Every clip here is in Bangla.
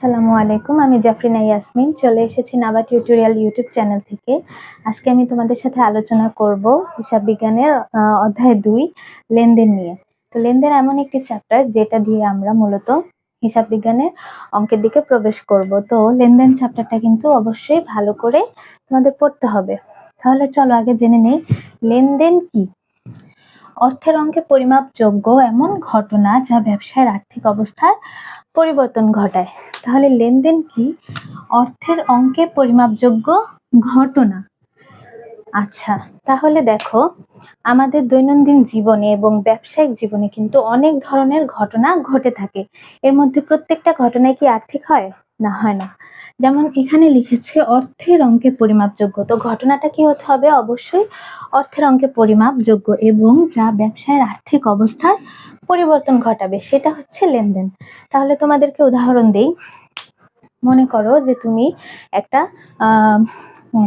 আসসালামু আলাইকুম, আমি জাফরিনা ইয়াসমিন। চলে এসেছি নাবা টিউটোরিয়াল ইউটিউব চ্যানেল থেকে। আজকে আমি তোমাদের সাথে আলোচনা করব হিসাব বিজ্ঞানের অধ্যায় দুই, লেনদেন নিয়ে। তো লেনদেন এমন একটি চ্যাপ্টার যেটা দিয়ে আমরা মূলত হিসাব বিজ্ঞানের অঙ্কের দিকে প্রবেশ করব। তো লেনদেন চ্যাপ্টারটা কিন্তু অবশ্যই ভালো করে তোমাদের পড়তে হবে। তাহলে চলো আগে জেনে নেই, লেনদেন কি? অর্থের অঙ্কে পরিমাপযোগ্য এমন ঘটনা যা ব্যবসায়ের আর্থিক অবস্থার পরিবর্তন ঘটায়। তাহলে লেনদেন কি? অর্থের অঙ্কে পরিমাপযোগ্য ঘটনা। আচ্ছা তাহলে দেখো, আমাদের দৈনন্দিন জীবনে এবং ব্যবসায়িক জীবনে কিন্তু অনেক ধরনের ঘটনা ঘটে থাকে। এর মধ্যে প্রত্যেকটা ঘটনায় কি আর্থিক হয়? না হয় না। যেমন এখানে লিখেছে, অর্থের অঙ্কে পরিমাপযোগ্য। তো ঘটনাটা কি হতে হবে? অবশ্যই অর্থের অঙ্কে পরিমাপযোগ্য এবং যা ব্যবসায়ের আর্থিক অবস্থার পরিবর্তন ঘটাবে, সেটা হচ্ছে লেনদেন। তাহলে তোমাদেরকে উদাহরণ দেই। মনে করো যে তুমি একটা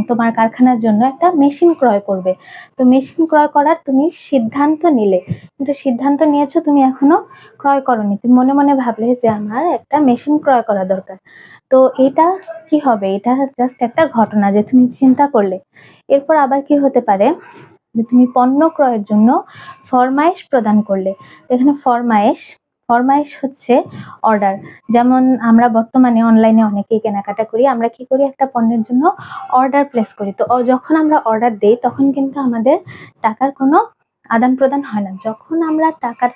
তোমার কারখানার জন্য একটা মেশিন ক্রয় করবে। তো মেশিন ক্রয় করার তুমি সিদ্ধান্ত নিলে। কিন্তু সিদ্ধান্ত নিয়েছো, তুমি এখনও ক্রয় করনি। তুমি মনে মনে ভাবলে যে আমার একটা মেশিন ক্রয় করা দরকার। তো এটা কি হবে? এটা জাস্ট একটা ঘটনা যে তুমি চিন্তা করলে। এরপর আবার কি হতে পারে? যে তুমি পণ্য ক্রয়ের জন্য ফরমায়েশ প্রদান করলে। এখানে ফরমাইশ ফরমাইশ হচ্ছে অর্ডার। যেমন আমরা বর্তমানে অনলাইনে অনেকেই কেনাকাটা করি, আমরা কি করি একটা পণ্যের জন্য অর্ডার প্লেস করি। তো যখন আমরা অর্ডার দেই, তখন কিন্তু আমাদের টাকার কোনো আদান প্রদান হয় না। যখন আমরা টাকার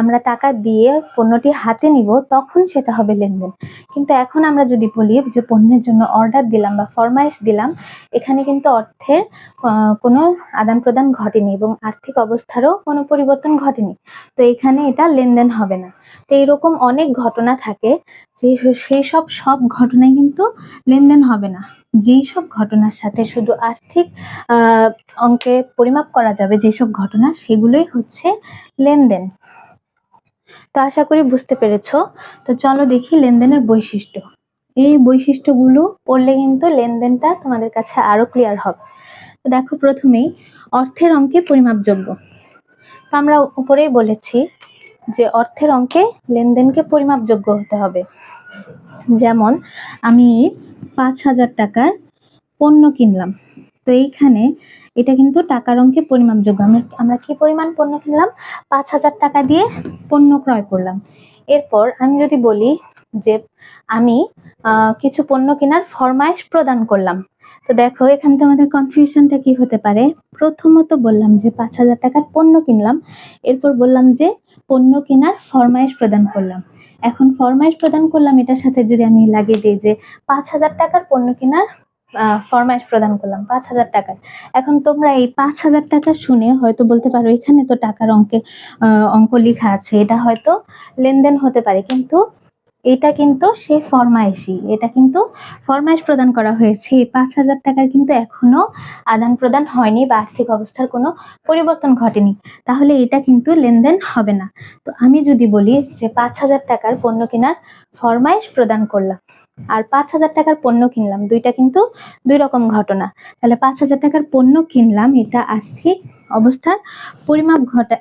আমরা টাকা দিয়ে পণ্যটি হাতে নিব, তখন সেটা হবে লেনদেন। কিন্তু এখন আমরা যদি বলি যে পণ্যের জন্য অর্ডার দিলাম বা ফরমাইশ দিলাম, এখানে কিন্তু অর্থের কোনো আদান প্রদান ঘটেনি এবং আর্থিক অবস্থারও কোনো পরিবর্তন ঘটেনি। তো এখানে এটা লেনদেন হবে না। তো এরকম অনেক ঘটনা থাকে সেই সব সব ঘটনায় কিন্তু লেনদেন হবে না। যেই সব ঘটনার সাথে শুধু আর্থিক অঙ্কে পরিমাপ করা যাবে যেসব ঘটনা, সেগুলোই হচ্ছে লেনদেন। তো আশা করি বুঝতে পেরেছ। তো চলো দেখি লেনদেনের বৈশিষ্ট্য। এই বৈশিষ্ট্যগুলো পড়লে কিন্তু লেনদেনটা তোমাদের কাছে আরও ক্লিয়ার হবে। তো দেখো প্রথমেই, অর্থের অঙ্কে পরিমাপযোগ্য। তো আমরা উপরেই বলেছি যে অর্থের অঙ্কে লেনদেনকে পরিমাপযোগ্য হতে হবে। যেমন, আমি পাঁচ হাজার টাকার পণ্য কিনলাম। তো এইখানে এটা কিন্তু টাকার অঙ্কে পরিমাপযোগ্য। আমরা আমরা কি পরিমাণ পণ্য কিনলাম? পাঁচ হাজার টাকা দিয়ে পণ্য ক্রয় করলাম। এরপর আমি যদি বলি যে আমি কিছু পণ্য কেনার ফরমাইশ প্রদান করলাম। তো দেখো, এখানে তো আমাদের কনফিউশনটা কি হতে পারে? প্রথমত বললাম যে পাঁচ হাজার টাকার পণ্য কিনলাম। এরপর বললাম যে পণ্য কেনার ফরমাইশ প্রদান করলাম। এখন ফরমাইশ প্রদান করলাম, এটার সাথে যদি আমি লাগিয়ে দিই যে পাঁচ হাজার টাকার পণ্য কেনার ফরমাইশ প্রদান করলাম, পাঁচ হাজার টাকার। এখন তোমরা এই পাঁচ হাজার টাকা শুনে হয়তো বলতে পারো, এখানে তো টাকার অঙ্কে অঙ্ক লেখা আছে, এটা হয়তো লেনদেন হতে পারে। কিন্তু এটা কিন্তু সে ফরমাইশি এটা কিন্তু ফরমাইশ প্রদান করা হয়েছে। এই পাঁচ হাজার টাকার কিন্তু এখনও আদান প্রদান হয়নি বা আর্থিক অবস্থার কোনো পরিবর্তন ঘটেনি। তাহলে এটা কিন্তু লেনদেন হবে না। তো আমি যদি বলি যে পাঁচ হাজার টাকার পণ্য কেনার ফরমাইশ প্রদান করলাম আর পাঁচ হাজার টাকার পণ্য কিনলাম। দুইটা কিন্তু দুই রকম ঘটনা। তাহলে পাঁচ হাজার টাকার পণ্য কিনলাম, এটা আর্থিক অবস্থার পরিমাপ ঘটা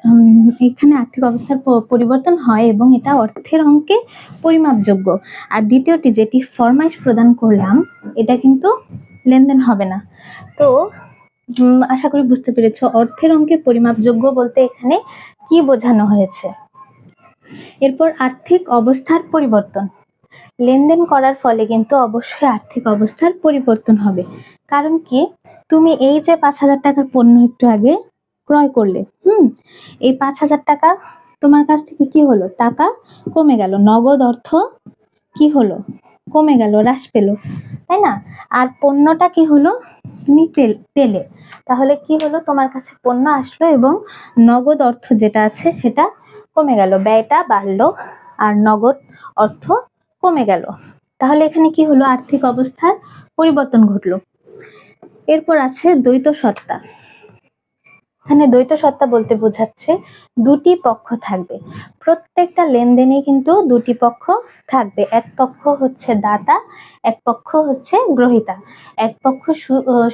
এখানে আর্থিক অবস্থার পরিবর্তন হয় এবং এটা অর্থের অঙ্কে পরিমাপযোগ্য। আর দ্বিতীয়টি যেটি ফরমাইশ প্রদান করলাম, এটা কিন্তু লেনদেন হবে না। তো আশা করি বুঝতে পেরেছ অর্থের অঙ্কে পরিমাপযোগ্য বলতে এখানে কি বোঝানো হয়েছে। এরপর আর্থিক অবস্থার পরিবর্তন। লেনদেন করার ফলে কিন্তু অবশ্যই আর্থিক অবস্থার পরিবর্তন হবে। কারণ কি? তুমি এই যে পাঁচ হাজার টাকার পণ্য একটু আগে ক্রয় করলে, হুম? এই পাঁচ হাজার টাকা তোমার কাছ থেকে কি হলো? টাকা কমে গেল। নগদ অর্থ কি হলো? কমে গেল, হ্রাস পেল। তাই না? আর পণ্যটা কি হলো? তুমি পেল- তাহলে কি হলো? তোমার কাছে পণ্য আসলো এবং নগদ অর্থ যেটা আছে সেটা কমে গেল। ব্যয়টা বাড়লো আর নগদ অর্থ কমে গেল। তাহলে এখানে কি হলো? আর্থিক অবস্থার পরিবর্তন ঘটলো। এরপর আছে দ্বৈত সত্তা এখানে দ্বৈত সত্তা বলতে বোঝাচ্ছে দুটি পক্ষ থাকবে। প্রত্যেকটা লেনদেনে কিন্তু দুটি পক্ষ থাকবে। এক পক্ষ হচ্ছে দাতা, এক পক্ষ হচ্ছে গ্রহিতা। এক পক্ষ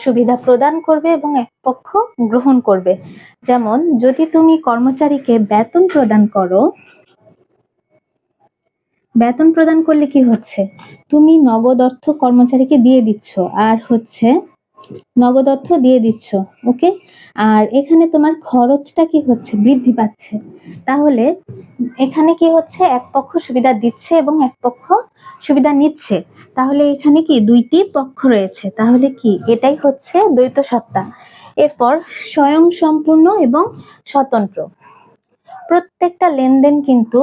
সুবিধা প্রদান করবে এবং এক পক্ষ গ্রহণ করবে। যেমন, যদি তুমি কর্মচারীকে বেতন প্রদান করো বেতন প্রদান করলে কি হচ্ছে? তুমি নগদ অর্থ কর্মচারীকে দিয়ে দিচ্ছ, আর হচ্ছে নগদ অর্থ দিয়ে দিচ্ছ, ওকে? আর এখানে তোমার খরচটা কি হচ্ছে? বৃদ্ধি পাচ্ছে। তাহলে এখানে কি হচ্ছে? এক পক্ষ সুবিধা দিচ্ছে এবং এক পক্ষ সুবিধা নিচ্ছে। তাহলে এখানে কি দুইটি পক্ষ রয়েছে? তাহলে কি এটাই হচ্ছে দ্বৈত সত্তা। এরপর স্বয়ং সম্পূর্ণ এবং স্বতন্ত্র। প্রত্যেকটা লেনদেন কিন্তু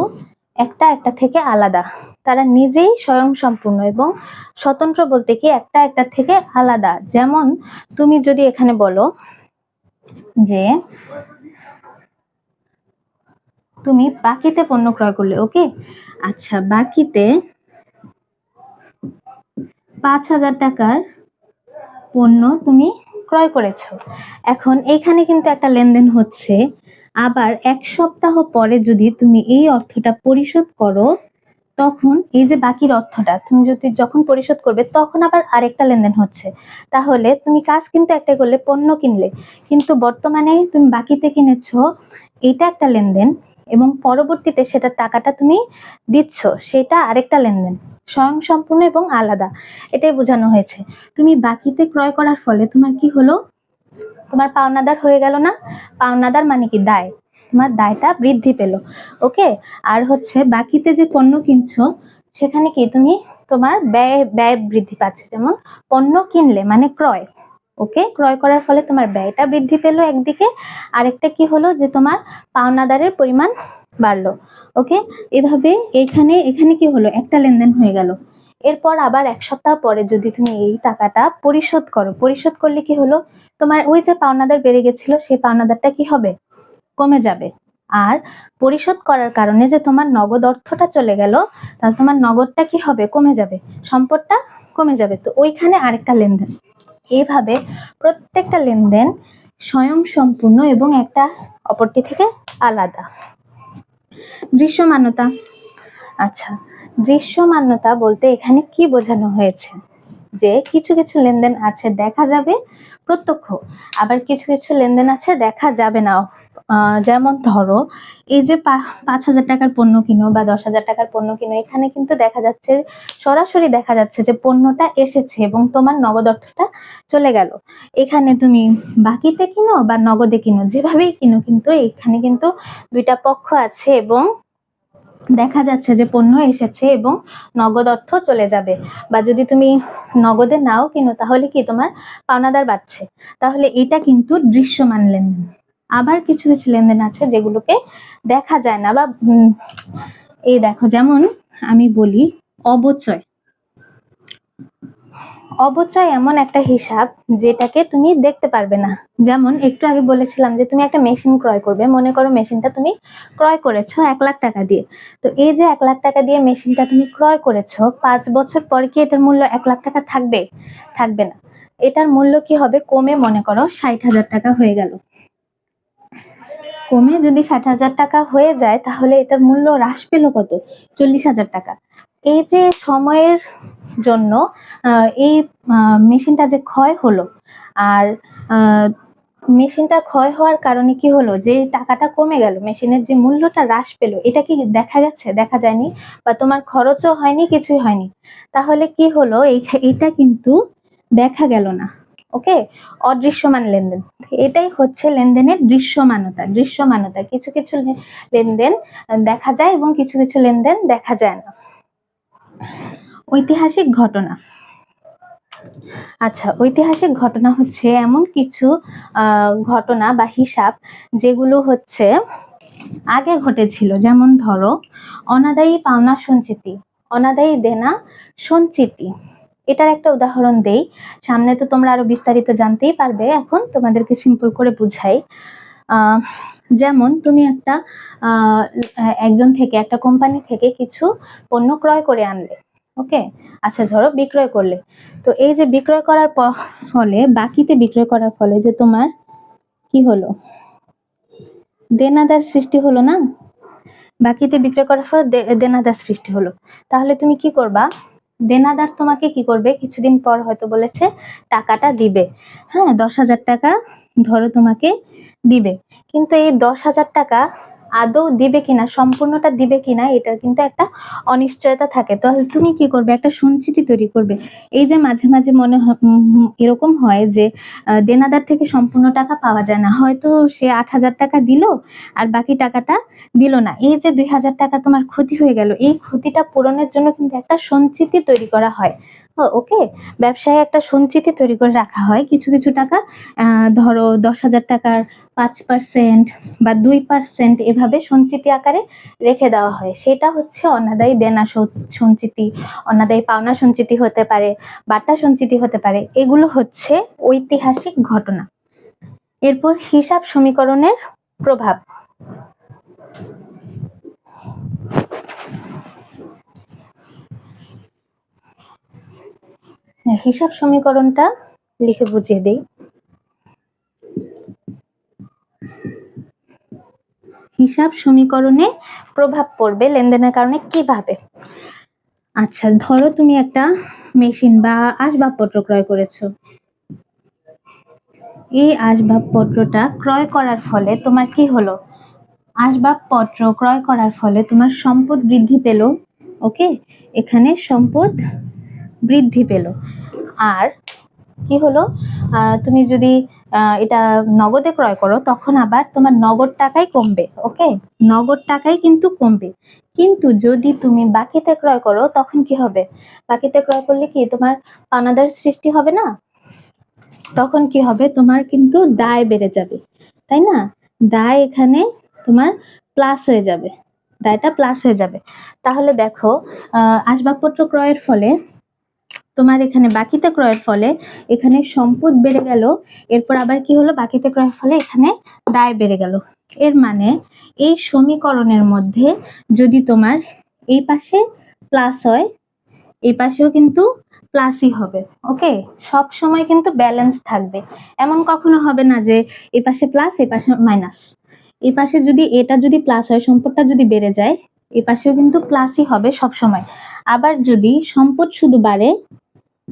একটা একটা থেকে আলাদা। তারা নিজেই স্বয়ং সম্পূর্ণ এবং স্বতন্ত্র বলতে কি একটা একটা থেকে আলাদা। যেমন তুমি যদি এখানে বলো যে তুমি বাকিতে পণ্য ক্রয় করলে, ওকে? আচ্ছা বাকিতে পাঁচ হাজার টাকার পণ্য তুমি ক্রয় করেছ। এখন এখানে কিন্তু একটা লেনদেন হচ্ছে। আবার এক সপ্তাহ পরে যদি তুমি এই অর্থটা পরিশোধ করো, তখন এই যে বাকির অর্থটা, তুমি যদি যখন পরিশোধ করবে, তখন আবার আরেকটা লেনদেন হচ্ছে। তাহলে তুমি কাজ কিন্তু একটা করলে, পণ্য কিনলে। কিন্তু বর্তমানে তুমি বাকিতে কিনেছো এটা একটা লেনদেন এবং পরবর্তীতে সেটার টাকাটা তুমি দিচ্ছ, সেটা আরেকটা লেনদেন। স্বয়ং সম্পূর্ণ এবং আলাদা। এটাই বোঝানো হয়েছে। তুমি বাকিতে ক্রয় করার ফলে তোমার কি হলো? তোমার পাওনাদার হয়ে গেল না? পাওনাদার মানে কি দায়? তোমার দায়টা বৃদ্ধি পেল। ওকে? আর হচ্ছে বাকিতে যে পণ্য কিনছো, সেখানে কি তুমি তোমার ব্যয় ব্যয় বৃদ্ধি পাচ্ছে? যেমন পণ্য কিনলে মানে ক্রয়। ওকে? ক্রয় করার ফলে তোমার ব্যয়টা বৃদ্ধি পেল একদিকে। আরেকটা কি হলো? যে তোমার পাওনাদারের পরিমাণ বাড়লো। ওকে? এভাবে এখানে এখানে কি হলো? একটা লেনদেন হয়ে গেল। এরপর আবার এক সপ্তাহ পরে যদি তুমি এই টাকাটা পরিশোধ করো, পরিশোধ করলে কি হলো? তোমার ওই যে পাওনাদার বেড়ে গেছিল, সেই পাওনাদারটা কি হবে? কমে যাবে। আর পরিশোধ করার কারণে যে তোমার নগদ অর্থটা চলে গেল, তাহলে তোমার নগদটা কি হবে? কমে যাবে। সম্পদটা কমে যাবে। তো ওইখানে আরেকটা লেনদেন। এইভাবে প্রত্যেকটা লেনদেন স্বয়ং সম্পূর্ণ এবং একটা অপরটি থেকে আলাদা। দৃশ্যমানতা। আচ্ছা। দৃশ্যমানতা বলতে এখানে কি বোঝানো হয়েছে? যে কিছু কিছু লেনদেন আছে, দেখা যাবে, প্রত্যক্ষ। আবার কিছু কিছু লেনদেন আছে, দেখা যাবে না। যেমন ধরো, এই যে পাঁচ হাজার টাকার পণ্য কিনো বা দশ হাজার টাকার পণ্য কিনো, এখানে কিন্তু দেখা যাচ্ছে, সরাসরি দেখা যাচ্ছে যে পণ্যটা এসেছে এবং তোমার নগদ অর্থটা চলে গেল। এখানে তুমি বাকিতে কিনো বা নগদে কিনো, যেভাবেই কিনো, কিন্তু এখানে কিন্তু দুইটা পক্ষ আছে এবং দেখা যাচ্ছে যে পণ্য এসেছে এবং নগদ অর্থ চলে যাবে। বা যদি তুমি নগদে নাও কিনো, তাহলে কি তোমার পাওনাদার বাড়ছে? তাহলে এটা কিন্তু দৃশ্যমান লেনদেন। আবার কিছু কিছু লেনদেন আছে যেগুলোকে দেখা যায় না বা এই দেখো, যেমন আমি বলি অবচয়। অবচয় এমন একটা হিসাব যেটাকে তুমি দেখতে পারবে না। যেমন একটু আগে বলেছিলাম যে তুমি একটা মেশিন ক্রয় করবে। মনে করো মেশিনটা তুমি ক্রয় করেছ এক লাখ টাকা দিয়ে। তো এই যে এক লাখ টাকা দিয়ে মেশিনটা তুমি ক্রয় করেছ, পাঁচ বছর পর কি এটার মূল্য এক লাখ টাকা থাকবে? থাকবে না। এটার মূল্য কি হবে? কমে মনে করো ষাট হাজার টাকা হয়ে গেল। কমে যদি ষাট হাজার টাকা হয়ে যায়, তাহলে এটার মূল্য হ্রাস পেল কত? চল্লিশ হাজার টাকা। এই যে সময়ের জন্য এই মেশিনটা যে ক্ষয় হলো, আর মেশিনটা ক্ষয় হওয়ার কারণে কি হলো? যে টাকাটা কমে গেল, মেশিনের যে মূল্যটা হ্রাস পেল, এটা কি দেখা গেছে? দেখা যায়নি? বা তোমার খরচও হয়নি, কিছুই হয়নি? তাহলে কি হলো? এটা কিন্তু দেখা গেল না, ওকে? অদৃশ্যমান লেনদেন। এটাই হচ্ছে লেনদেনের দৃশ্যমানতা দৃশ্যমানতা। কিছু কিছু লেনদেন দেখা যায় এবং কিছু কিছু লেনদেন দেখা যায় না। ঐতিহাসিক ঘটনা। আচ্ছা ঐতিহাসিক ঘটনা হচ্ছে এমন কিছু ঘটনা বা হিসাব যেগুলো হচ্ছে আগে ঘটেছিল। যেমন ধরো, অনাদায়ী পাওনা সঞ্চিতি, অনাদায়ী দেনা সঞ্চিতি। এটার একটা উদাহরণ দেই। সামনে তো তোমরা আরও বিস্তারিত জানতেই পারবে। এখন তোমাদেরকে সিম্পল করে বুঝাই। যেমন তুমি একটা একজন থেকে একটা কোম্পানি থেকে কিছু পণ্য ক্রয় করে আনলে, ওকে? আচ্ছা ধরো বিক্রয় করলে। তো এই যে বিক্রয় করার ফলে, বাকিতে বিক্রয় করার ফলে যে তোমার কি হলো? দেনাদার সৃষ্টি হলো না? বাকিতে বিক্রয় করার ফলে দেনাদার সৃষ্টি হলো। তাহলে তুমি কি করবা? দেনাদার তোমাকে কি করবে? কিছুদিন পর হয়তো বলেছে, টাকাটা দিবে। হ্যাঁ দশ হাজার টাকা ধরো তোমাকে দিবে। কিন্তু এই দশ হাজার টাকা আদৌ দিবে কিনা, সম্পূর্ণটা দিবে কিনা এটা কিন্তু একটা অনিশ্চয়তা থাকে। তাহলে তুমি কি করবে? একটা সঞ্চিতি তৈরি করবে। এই যে মাঝে মাঝে মনে এরকম হয় যে দেনাদার থেকে সম্পূর্ণ টাকা পাওয়া যায় না। হয়তো সে আট হাজার টাকা দিল, আর বাকি টাকাটা দিল না। এই যে দুই হাজার টাকা তোমার ক্ষতি হয়ে গেল, এই ক্ষতিটা পূরণের জন্য কিন্তু একটা সঞ্চিতি তৈরি করা হয়। ওকে। ব্যবসায় একটা সঞ্চিতি তৈরি করে রাখা হয়। কিছু কিছু টাকা ধরো দশ হাজার টাকার পাঁচ পার্সেন্ট বা দুই পার্সেন্ট এভাবে সঞ্চিতি আকারে রেখে দেওয়া হয়। সেটা হচ্ছে অনাদায়ী দেনা সঞ্চিতি, অনাদায়ী পাওনা সঞ্চিতি হতে পারে, বাটা সঞ্চিতি হতে পারে। এগুলো হচ্ছে ঐতিহাসিক ঘটনা। এরপর হিসাব সমীকরণের প্রভাব। হিসাব সমীকরণটা লিখে বুঝিয়ে দেই। হিসাব সমীকরণে প্রভাব পড়বে লেনদেনের কারণে কীভাবে? আচ্ছা ধরো তুমি একটা মেশিন বা আসবাবপত্র ক্রয় করেছ। এই আসবাবপত্রটা ক্রয় করার ফলে তোমার কি হলো? আসবাবপত্র ক্রয় করার ফলে তোমার সম্পদ বৃদ্ধি পেল, ওকে? এখানে সম্পদ বৃদ্ধি পেল। আর কি হলো? তুমি যদি এটা নগদে ক্রয় করো, তখন আবার তোমার নগদ টাকাই কমবে ওকে নগদ টাকাই কিন্তু কমবে। কিন্তু যদি তুমি বাকিতে ক্রয় করো, তখন কি হবে? বাকিতে ক্রয় করলে কি তোমার পানাদার সৃষ্টি হবে না? তখন কি হবে? তোমার কিন্তু দায় বেড়ে যাবে, তাই না? দায় এখানে তোমার প্লাস হয়ে যাবে, দায়টা প্লাস হয়ে যাবে। তাহলে দেখো আসবাবপত্র ক্রয়ের ফলে তোমার এখানে বাকিতে ক্রয়ের ফলে এখানে সম্পদ বেড়ে গেল, এরপর আবার কি হলো? বাকিতে ক্রয়ের ফলে এখানে দায় বেড়ে গেল। এর মানে এই সমীকরণের মধ্যে যদি তোমার এই পাশে প্লাস হয়, এই পাশেও কিন্তু প্লাসই হবে ওকে সব সময় কিন্তু ব্যালেন্স থাকবে। এমন কখনো হবে না যে এই পাশে প্লাস এই পাশে মাইনাস এই পাশে যদি এটা যদি প্লাস হয়, সম্পদটা যদি বেড়ে যায় এই পাশেও কিন্তু প্লাসই হবে সব সময়। আবার যদি সম্পদ শুধু বাড়ে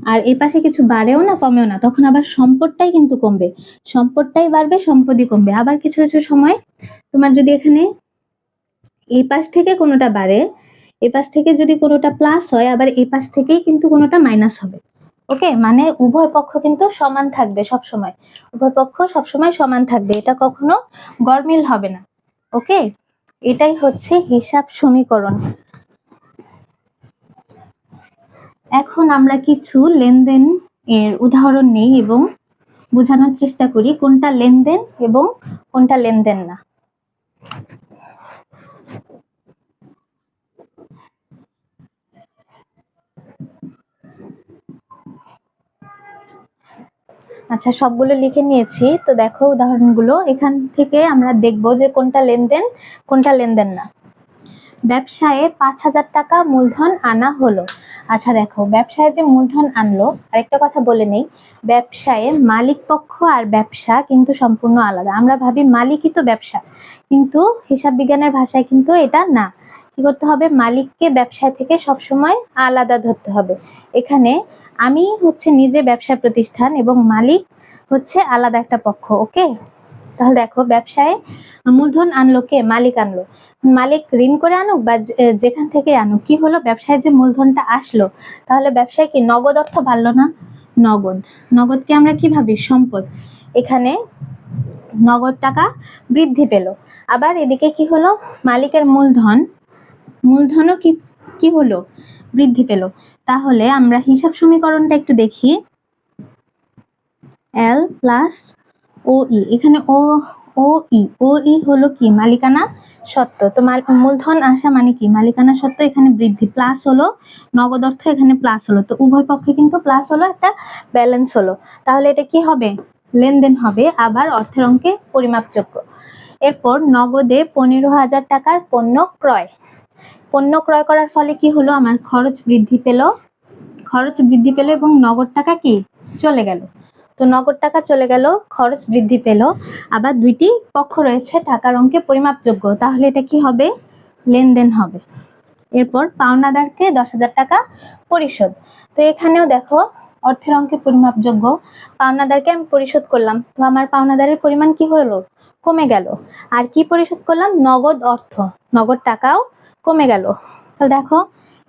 আর এই পাশে কিছু বাড়েও না, কমেও না। তখন আবার সম্পদটাই কিন্তু কমবে। সম্পদটাই বাড়বে, সম্পদই কমবে। আবার কিছু কিছু সময় তোমার যদি এখানে এই পাশ থেকে কোনোটা বাড়ে এই পাশ থেকে যদি কোনোটা প্লাস হয়, আবার এই পাশ থেকেই কিন্তু কোনোটা মাইনাস হবে। ওকে মানে উভয় পক্ষ কিন্তু সমান থাকবে সব সময় উভয় পক্ষ সব সময় সমান থাকবে। এটা কখনো গরমিল হবে না। ওকে এটাই হচ্ছে হিসাব সমীকরণ। এখন আমরা কিছু লেনদেন এর উদাহরণ নেই এবং বোঝানোর চেষ্টা করি কোনটা লেনদেন এবং কোনটা লেনদেন না। আচ্ছা সবগুলো লিখে নিয়েছি। তো দেখো উদাহরণগুলো। এখান থেকে আমরা দেখব যে কোনটা লেনদেন কোনটা লেনদেন না। ব্যবসায়ে পাঁচ হাজার টাকা মূলধন আনা হলো। আচ্ছা দেখো, ব্যবসায় যে মূলধন আনলো, আরেকটা কথা বলে নেই, ব্যবসায়ে মালিক পক্ষ আর ব্যবসা কিন্তু সম্পূর্ণ আলাদা। আমরা ভাবি মালিকই তো ব্যবসা, কিন্তু হিসাব বিজ্ঞানের ভাষায় কিন্তু এটা না। কি করতে হবে? মালিককে ব্যবসায় থেকে সবসময় আলাদা ধরতে হবে। এখানে আমি হচ্ছে নিজে ব্যবসা প্রতিষ্ঠান এবং মালিক হচ্ছে আলাদা একটা পক্ষ, ওকে? তাহলে দেখো, ব্যবসায় মূলধন আনলো কে? মালিক আনলো। মালিক ঋণ করে আনুক বা যেখান থেকে আনুক, কি হলো? ব্যবসায় যে মূলধনটা আসলো, তাহলে ব্যবসায় কি নগদ অর্থ বাড়লো না? নগদ। নগদকে আমরা কি ভাবি? সম্পদ। এখানে নগদ টাকা বৃদ্ধি পেল। আবার এদিকে কি হলো? মালিকের মূলধন, মূলধনও কি কি হলো? বৃদ্ধি পেল। তাহলে আমরা হিসাব সমীকরণটা একটু দেখি। এল প্লাস ও ই এখানে ও ও ই ও ই হলো কি? মালিকানা সত্ত্ব। তো মাল- মূলধন আসা মানে কি? মালিকানা সত্ত্ব এখানে বৃদ্ধি প্লাস হলো নগদ অর্থ, এখানে প্লাস হলো। তো উভয় পক্ষে কিন্তু প্লাস হলো, একটা ব্যালেন্স হলো। তাহলে এটা কি হবে? লেনদেন হবে, আবার অর্থের অঙ্কে পরিমাপযোগ্য। এরপর নগদে পনেরো হাজার টাকার পণ্য ক্রয়। পণ্য ক্রয় করার ফলে কি হলো? আমার খরচ বৃদ্ধি পেল। খরচ বৃদ্ধি পেল এবং নগদ টাকা কি? চলে গেল। তো নগদ টাকা চলে গেল, খরচ বৃদ্ধি পেল। আবার দুইটি পক্ষ রয়েছে, টাকার অঙ্কে পরিমাপযোগ্য। তাহলে এটা কি হবে? লেনদেন হবে। এরপর পাওনাদারকে দশ হাজার টাকা পরিশোধ। তো এখানেও দেখো, অর্থের অঙ্কে পরিমাপযোগ্য। পাওনাদারকে আমি পরিশোধ করলাম। তো আমার পাওনাদারের পরিমাণ কি হলো? কমে গেল। আর কি পরিশোধ করলাম? নগদ অর্থ। নগদ টাকাও কমে গেল। তাহলে দেখো,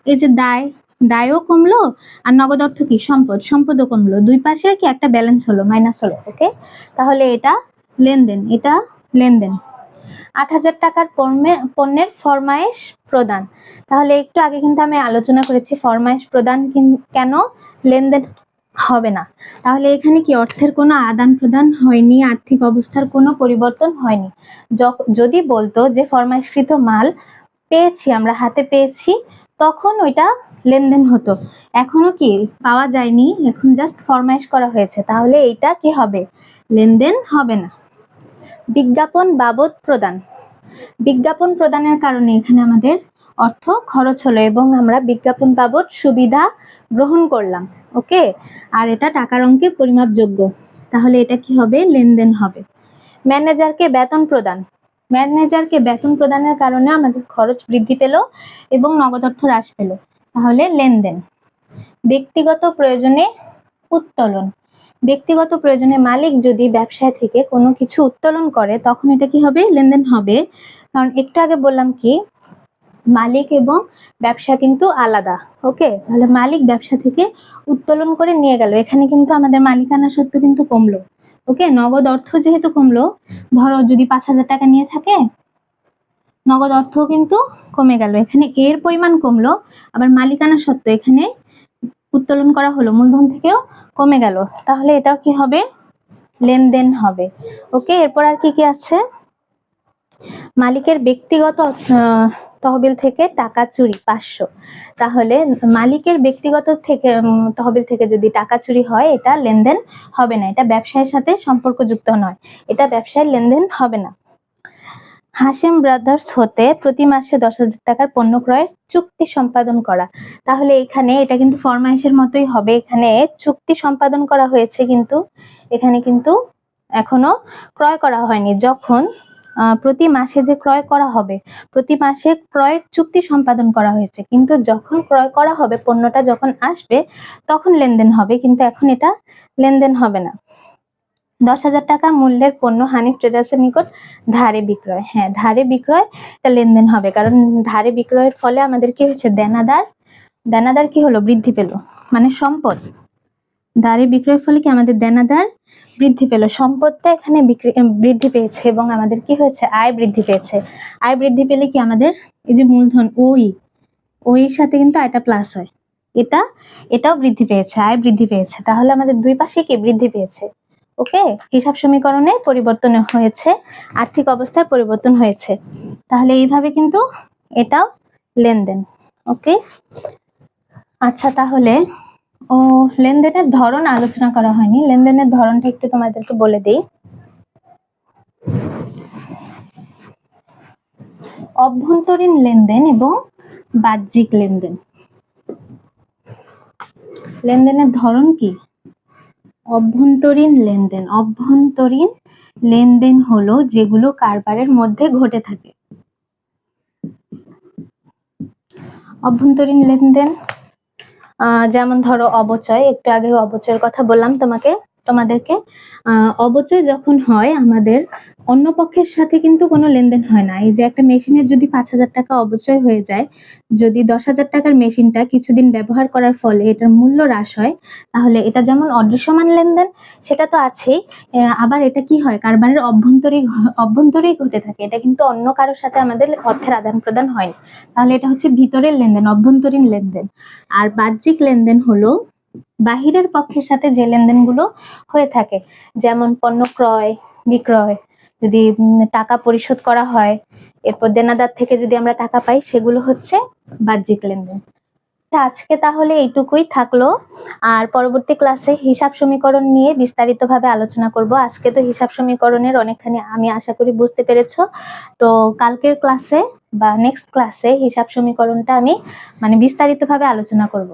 এই যে দায় দায়ও কমলো আর নগদ অর্থ কি? সম্পদ। সম্পদও কমলো। দুই পাশে কি একটা ব্যালেন্স হলো? মাইনাস হলো। ওকে তাহলে এটা লেনদেন। এটা লেনদেন। আট হাজার টাকার পণ্যে- পণ্যের ফরমায়েশ প্রদান। তাহলে একটু আগে কিন্তু আমি আলোচনা করেছি ফরমায়েশ প্রদান কিন- লেনদেন হবে না। তাহলে এখানে কি অর্থের কোনো আদান প্রদান হয়নি? আর্থিক অবস্থার কোনো পরিবর্তন হয়নি। যদি বলতো যে ফরমাইশকৃত মাল পেয়েছি, আমরা হাতে পেয়েছি তখন ওইটা লেনদেন হতো। এখনও কি পাওয়া যায়নি? এখন জাস্ট ফরমাইশ করা হয়েছে। তাহলে এইটা কি হবে? লেনদেন হবে না। বিজ্ঞাপন বাবদ প্রদান। বিজ্ঞাপন প্রদানের কারণে এখানে আমাদের অর্থ খরচ হলো এবং আমরা বিজ্ঞাপন বাবদ সুবিধা গ্রহণ করলাম। ওকে? আর এটা টাকার অঙ্কে পরিমাপযোগ্য। তাহলে এটা কি হবে? লেনদেন হবে। ম্যানেজারকে বেতন প্রদান। ম্যানেজারকে বেতন প্রদানের কারণে আমাদের খরচ বৃদ্ধি পেল এবং নগদ অর্থ হ্রাস পেল। তাহলে লেনদেন। ব্যক্তিগত প্রয়োজনে উত্তোলন। ব্যক্তিগত প্রয়োজনে মালিক যদি ব্যবসায় থেকে কোনো কিছু উত্তোলন করে, তখন এটা কি হবে? লেনদেন হবে। কারণ একটু আগে বললাম কি, মালিক এবং ব্যবসা কিন্তু আলাদা, ওকে? তাহলে মালিক ব্যবসা থেকে উত্তোলন করে নিয়ে গেল। এখানে কিন্তু আমাদের মালিকানা সত্ত্ব কিন্তু কমলো। ওকে, নগদ অর্থ যেহেতু কমলো, ধরো যদি পাঁচ হাজার টাকা নিয়ে থাকে, নগদ অর্থ কিন্তু কমে গেল। এখানে এর পরিমাণ কমলো, আবার মালিকানা সত্ত্ব এখানে উত্তোলন করা হলো, মূলধন থেকেও কমে গেল। তাহলে এটাও কি হবে? লেনদেন হবে। ওকে, এরপর আর কি কি আছে? মালিকের ব্যক্তিগত তহবিল থেকে টাকা চুরি, পাঁচশো। তাহলে মালিকের ব্যক্তিগত থেকে তহবিল থেকে যদি টাকা চুরি হয়, এটা লেনদেন হবে না। এটা ব্যবসায়ের সাথে সম্পর্কযুক্ত নয়। এটা ব্যবসায় লেনদেন হবে না। হাসেম ব্রাদার্স হতে প্রতি মাসে দশ হাজার টাকার পণ্য ক্রয়ের চুক্তি সম্পাদন করা। তাহলে এখানে এটা কিন্তু ফরমাইশের মতোই হবে। এখানে চুক্তি সম্পাদন করা হয়েছে কিন্তু, এখানে কিন্তু এখনও ক্রয় করা হয়নি। যখন প্রতি মাসে যে ক্রয় করা হবে, প্রতি মাসে ক্রয়ের চুক্তি সম্পাদন করা হয়েছে। কিন্তু যখন ক্রয় করা হবে, পণ্যটা যখন আসবে, তখন লেনদেন হবে। কিন্তু এখন এটা লেনদেন হবে না। দশ হাজার টাকা মূল্যের পণ্য হানিফ ট্রেডার্সের নিকট ধারে বিক্রয়। হ্যাঁ ধারে বিক্রয়, এটা লেনদেন হবে। কারণ ধারে বিক্রয়ের ফলে আমাদের কি হয়েছে? দেনাদার দেনাদার কি হলো? বৃদ্ধি পেল। মানে সম্পদ। ধারে বিক্রয়ের ফলে কি আমাদের দেনাদার বৃদ্ধি পেল? সম্পদটা এখানে বিক্রি বৃদ্ধি পেয়েছে এবং আমাদের কি হয়েছে? আয় বৃদ্ধি পেয়েছে। আয় বৃদ্ধি পেলে কি আমাদের এই যে মূলধন, ওই ওইর সাথে কিন্তু আয়টা প্লাস হয়। এটা, এটাও বৃদ্ধি পেয়েছে, আয় বৃদ্ধি পেয়েছে। তাহলে আমাদের দুই পাশে কি বৃদ্ধি পেয়েছে? ওকে? হিসাব সমীকরণে পরিবর্তন হয়েছে, আর্থিক অবস্থায় পরিবর্তন হয়েছে। তাহলে এইভাবে কিন্তু এটাও লেনদেন। ওকে? আচ্ছা তাহলে ও, লেনদেনের ধরন আলোচনা করা হয়নি। লেনদেনের ধরনটা একটু তোমাদেরকে বলে দিই। অভ্যন্তরীণ লেনদেন এবং বাহ্যিক লেনদেন। লেনদেনের ধরন কি? অভ্যন্তরীণ লেনদেন। অভ্যন্তরীণ লেনদেন হলো যেগুলো কারবারের মধ্যে ঘটে থাকে। অভ্যন্তরীণ লেনদেন যেমন ধরো অবচয় একটু আগে অবচয়ের কথা বললাম তোমাকে। তোমাদেরকে অবচয় যখন হয়, আমাদের অন্য পক্ষের সাথে কিন্তু কোনো লেনদেন হয় না। এই যে একটা মেশিনের যদি পাঁচ হাজার টাকা অবচয় হয়ে যায়, যদি দশ হাজার টাকার মেশিনটা কিছুদিন ব্যবহার করার ফলে এটার মূল্য হ্রাস হয়, তাহলে এটা যেমন অদৃশ্যমান লেনদেন, সেটা তো আছেই আবার এটা কি হয়? কারবারের অভ্যন্তরীণ অভ্যন্তরেই ঘটে থাকে। এটা কিন্তু অন্য কারোর সাথে আমাদের অর্থের আদান প্রদান হয়নি তাহলে এটা হচ্ছে ভিতরের লেনদেন, অভ্যন্তরীণ লেনদেন। আর বাহ্যিক লেনদেন হলো বাহিরের পক্ষের সাথে যে লেনদেনগুলো হয়ে থাকে, যেমন পণ্য ক্রয়, বিক্রয়, যদি টাকা পরিশোধ করা হয়, এরপর দেনাদার থেকে যদি আমরা টাকা পাই, সেগুলো হচ্ছে বাহ্যিক লেনদেন। আজকে তাহলে এইটুকুই থাকল। আর পরবর্তী ক্লাসে হিসাব সমীকরণ নিয়ে বিস্তারিতভাবে আলোচনা করব। আজকে তো হিসাব সমীকরণের অনেকখানি আমি আশা করি বুঝতে পেরেছ। তো কালকের ক্লাসে বা নেক্সট ক্লাসে হিসাব সমীকরণটা আমি মানে বিস্তারিতভাবে আলোচনা করব।